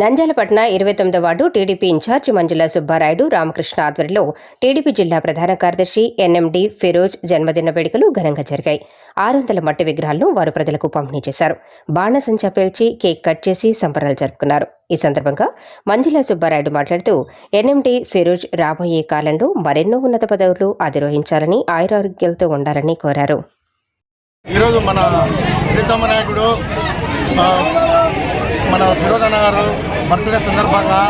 నంద్యాలపట్న ఇరవై తొమ్మిదో ward TDP in-charge Manjula Subbarayudu Ramakrishna ఆధ్వర్యంలో టీడీపీ జిల్లా ప్రధాన కార్యదర్శి ఎన్ఎండి ఫిరోజ్ జన్మదిన వేడుకలు ఘనంగా జరిగాయి. ఆరు వందల మట్టి విగ్రహాలను వారు ప్రజలకు పంపిణీ చేశారు. బాణసంచా పేల్చి కేక్ కట్ చేసి సంబరాలు జరుపుకున్నారు. ఈ సందర్భంగా మంజుల సుబ్బారాయుడు మాట్లాడుతూ ఎన్ఎండి ఫిరోజ్ రాబోయే కాలంలో మరెన్నో ఉన్నత పదవులు అధిరోహించాలని ఆయురారోగ్యాలతో ఉండాలని కోరారు. ఈరోజు మన ప్రీతమ్మ నాయకుడు మన ఫిరోజ్ గారు బర్త్డే సందర్భంగా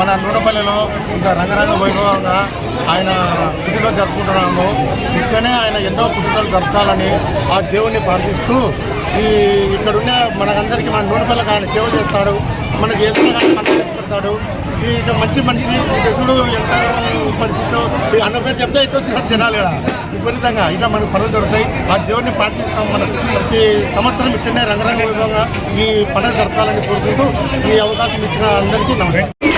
మన నూనెపల్లిలో ఇంకా రంగరంగ వైభవంగా ఆయన పుట్టినరోజు జరుపుకుంటున్నాము. ఇక్కడనే ఆయన ఎన్నో పుట్టినరోజు జరుపుకోవాలని ఆ దేవుణ్ణి ప్రార్థిస్తూ ఈ ఇక్కడున్న మనకందరికీ మన నూనెపల్లికి ఆయన సేవ చేస్తాడు. మనకి ఏదైనా కానీ ఇక మంచి మనిషి ఈ చూడు ఎంత పరిస్థితితో ఈ అన్న పేరు చెప్తే ఇటు వచ్చిన జనాలు ఇక్కడ విపరీతంగా ఇట్లా మనకు పనులు దొరుకుతాయి. ఆ దేవుడిని ప్రార్థిస్తాం మనం. ప్రతి సంవత్సరం ఇట్లనే రంగరంగ ఈ పండుగ జరపాలని కోరుకుంటూ ఈ అవకాశం ఇచ్చిన అందరికీ నమస్కారం.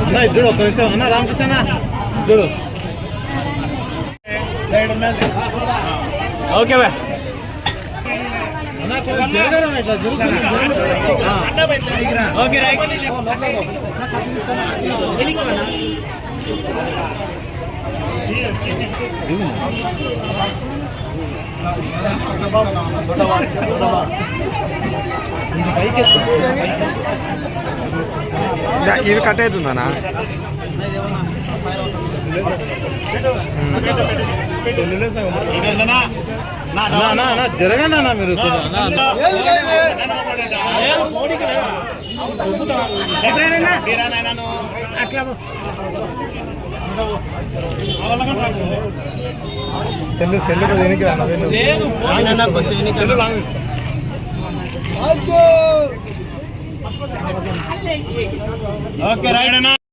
అన్న ఇది చూడు ఒక్క నిమిషం అన్న రామకృష్ణ అన్న చూడు ఓకే బాయ్ అన్న కొంచెం జరగడం ఇట్లా జరుగుతుంది ఓకే రైట్ ఇవి కట్ అవుతుందనా? జరగండి అన్న మీరు సెల్లు సెల్లు దేనికి Okay, right enough.